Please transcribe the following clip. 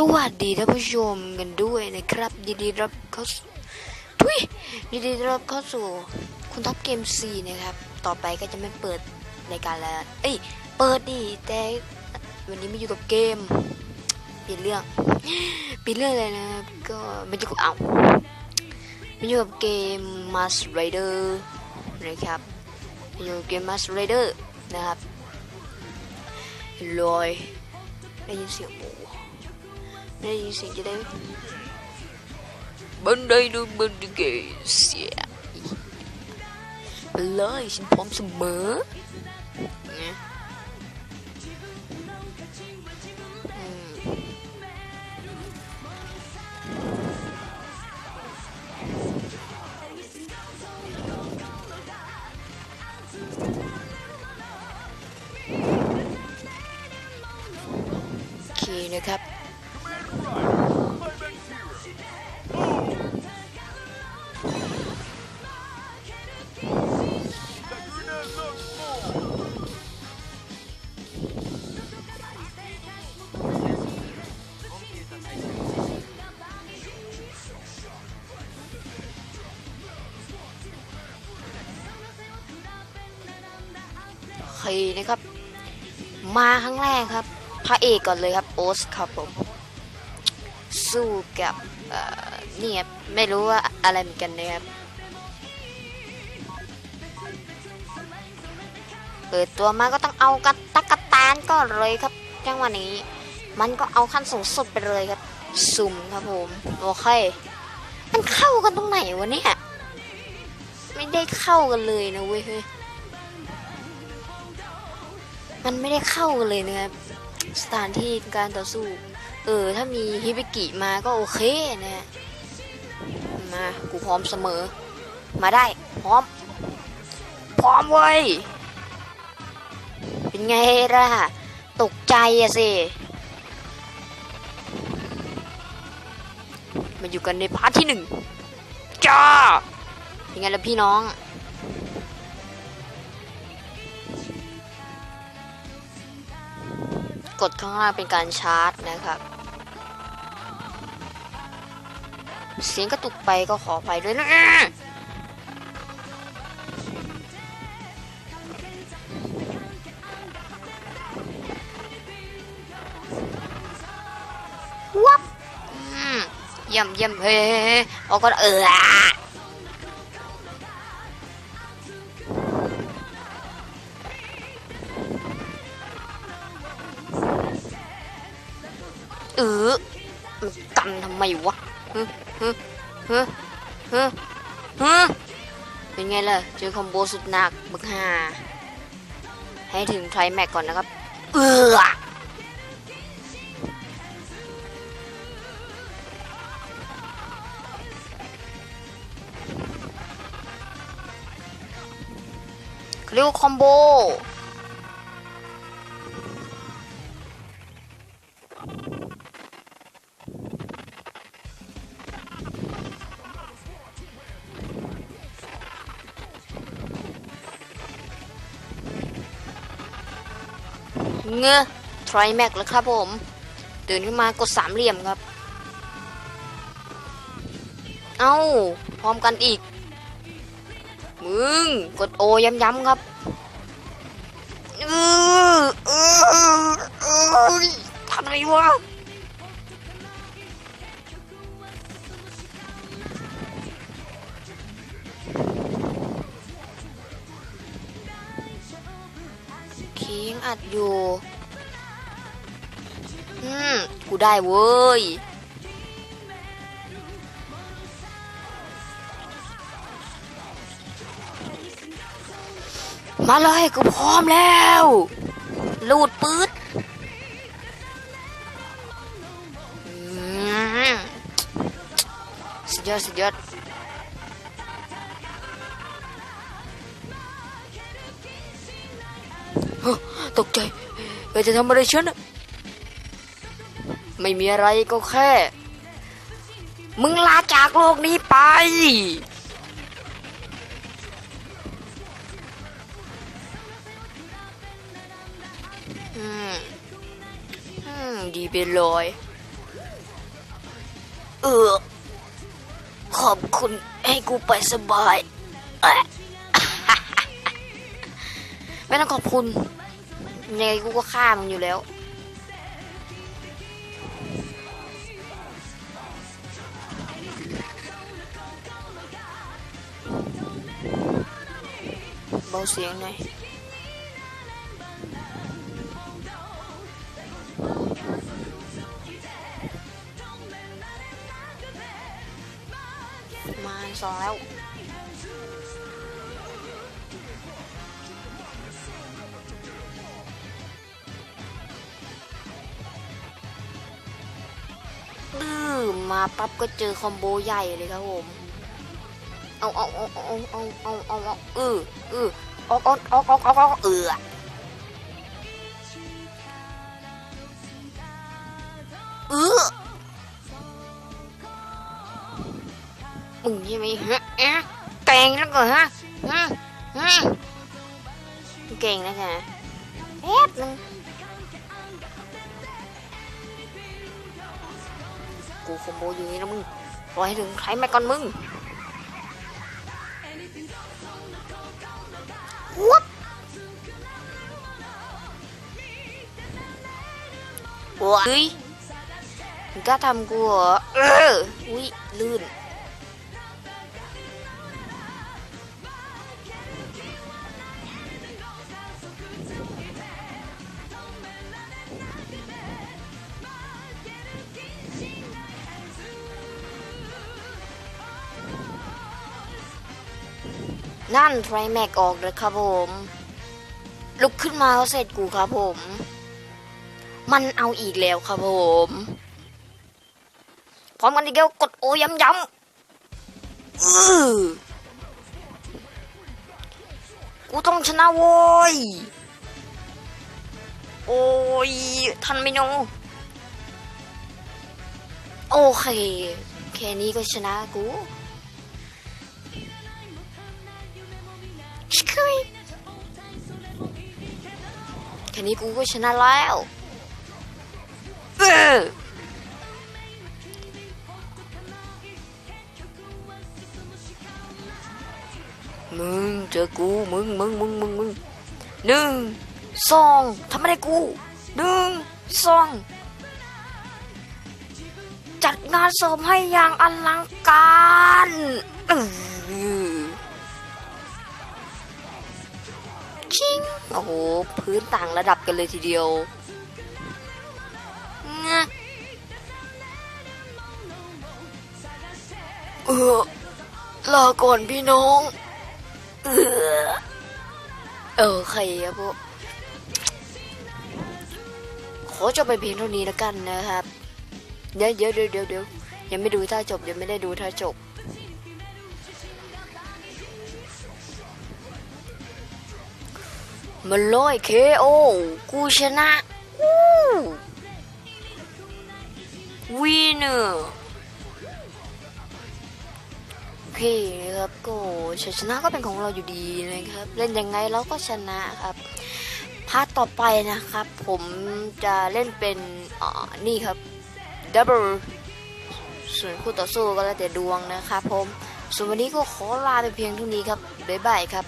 สวัสดีท่านผู้ชมกันด้วยนะครับยินดีรับเข้าสู่ทุยยินดีรับเข้าสู่คุณท็อปเกมซีนะครับ ต่อไปก็จะไม่เปิดรายการแล้ว เอ้ย เปิดดิแต่วันนี้ไม่อยู่กับเกมเปลี่ยนเรื่องเปลี่ยนเรื่องเลยนะครับก็ไม่อยู่กับเอาไม่อยู่กับเกม Mask Rider นะครับไม่อยู่เกม Mask Rider นะครับลอยได้ยินเสียงหมู ได้ยินเสียงจะได้บันไดดูบันไดเกเสียไปเลยฉันพร้อมเสมอนะอืมโอเคนะครับ นะครับ มาครั้งแรกครับ พระเอกก่อนเลยครับโอสครับผม สู้กับเนี่ครับไม่รู้ว่าอะไรเหมือนกันนะครับ เปิดตัวมาก็ต้องเอากระตักกะแตนก่อนเลยครับจังวะนี้ มันก็เอาขั้นสูงสุดไปเลยครับ สุ่มครับผมโอเคมันเข้ากันตรงไหนวะเนี่ยไม่ได้เข้ากันเลยนะเว้ย มันไม่ได้เข้าเลยนะครับสถานที่การต่อสู้ เออ ถ้ามีฮิบิกิมาก็โอเคนะฮะมากูพร้อมเสมอ มาได้ พร้อม พร้อมเว้ย เป็นไงล่ะ ตกใจอะสิมาอยู่กันในพาร์ทที่หนึ่งจ้าเป็นไงล่ะพี่น้อง กดข้างล่างเป็นการชาร์จนะครับ เสียงกระตุกไปก็ขออภัยด้วยนะวับเยี่ยมเยี่ยมเฮ้เอาก็เออ เออมันกันทำไมวะฮึฮึฮึฮึฮึเป็นไงล่ะเจอคอมโบสุดหนักบึกห่าให้ถึงไทรแม็กก่อนนะครับ เออเรียกคอมโบ เงื้อทรแม็กแล้วครับผมตื่นขึ้นมากดสามเหลี่ยมครับ เอ้า พร้อมกันอีก มึง กดโอย้ำๆครับทำอะไรวะ อัดอยู่ อืม กูได้เว้ย มาเลยกูพร้อมแล้ว ลูดปืดอืมสุดยอดสุดยอด เออจะทำอะไรฉันไม่มีอะไรก็แค่ มึงลาจากโลกนี้ไป อืม อืม ดีไปเลยเออ ขอบคุณให้กูไปสบาย ไม่ต้องขอบคุณ ยังไงกูก็ฆ่ามึงอยู่แล้ว เบาเสียงหน่อยมาสองแล้ว ดื้อมาปั๊บก็เจอคอมโบใหญ่เลยครับผม เอาเอาเอาเอาเอาเอาเอาเอาเออเออออกออกออกออกออกออกเออเออมึงใช่ไหมฮะเอ๊ะเก่งแล้วก็ฮะฮะฮะเก่งนะคะแป๊บนึง กูคอมโบอยู่นี่นะมึงรอให้ถึงใครมาก่อนมึงวับว้ายมึงกล้าทำกูเหรอเอออุ้ยลื่น นั่นไทรแม็กออกเลยครับผม ลุกขึ้นมาก็เสร็จกูครับผม มันเอาอีกแล้วครับผม พร้อมกันอีกแล้วกดโอย้ำย้ำอือกูต้องชนะโว้ย โอ้ย ทันไหมโนโอเค แค่นี้ก็ชนะกู ค่นี้กูก็ชนะแล้วเออมึงเจอกูมึงมึงมึงมึงมึงหนึ่งสองทำไม่ได้กูหนึ่งสองจัดงานศพให้อย่างอลังการ โอ้โห พื้นต่างระดับกันเลยทีเดียวงะเออลาก่อนพี่น้อง เออเออใครครับพวกขอจบไปเพียงเท่านี้แล้วกันนะครับ เดี๋ยวเดี๋ยวเดี๋ยวเดี๋ยวยังไม่ดูท่าจบยังไม่ได้ดูท่าจบ มันลอยเคโอกูชนะวู้วีเนอร์โอเคนะครับก็ชัยชนะก็เป็นของเราอยู่ดีนะครับ เล่นยังไงเราก็ชนะครับพาร์ทต่อไปนะครับ ผมจะเล่นเป็นอ่านี่ครับดับเบิลส่วนคู่ต่อสู้ก็แล้วแต่ดวงนะครับผมส่วนวันนี้ก็ขอลาไปเพียงเท่านี้ครับบ๊ายบายครับ